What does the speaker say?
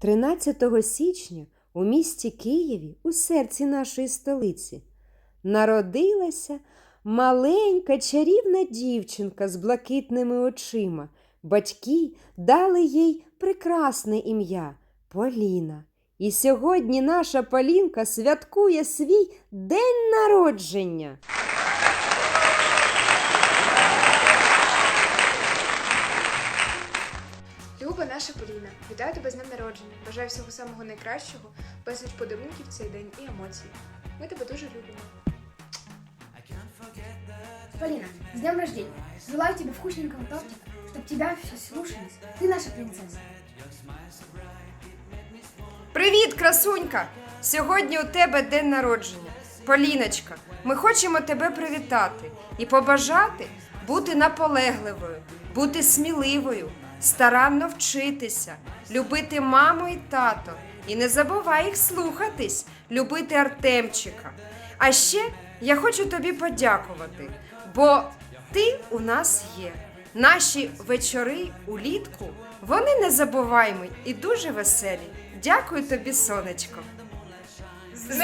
13 січня у місті Києві, у серці нашої столиці, народилася маленька чарівна дівчинка з блакитними очима. Батьки дали їй прекрасне ім'я Поліна. І сьогодні наша Полінка святкує свій день народження. Люба наша Поліна, вітаю тебе з днем народження. Бажаю всього самого найкращого, безліч подарунків цей день і емоцій. Ми тебе дуже любимо. Полина, с днем рождения! Желаю тебе вкусненького тортика, чтобы тебя все слушались. Ты наша принцесса. Привіт, красунька! Сьогодні у тебе день народження. Поліночка, ми хочемо тебе привітати і побажати бути наполегливою, бути сміливою, старанно вчитися, любити маму і тато. І не забувай їх слухатись, любити Артемчика. А ще я хочу тобі подякувати, бо ти у нас є. Наші вечори улітку вони незабуваємі і дуже веселі. Дякую тобі, сонечко. З!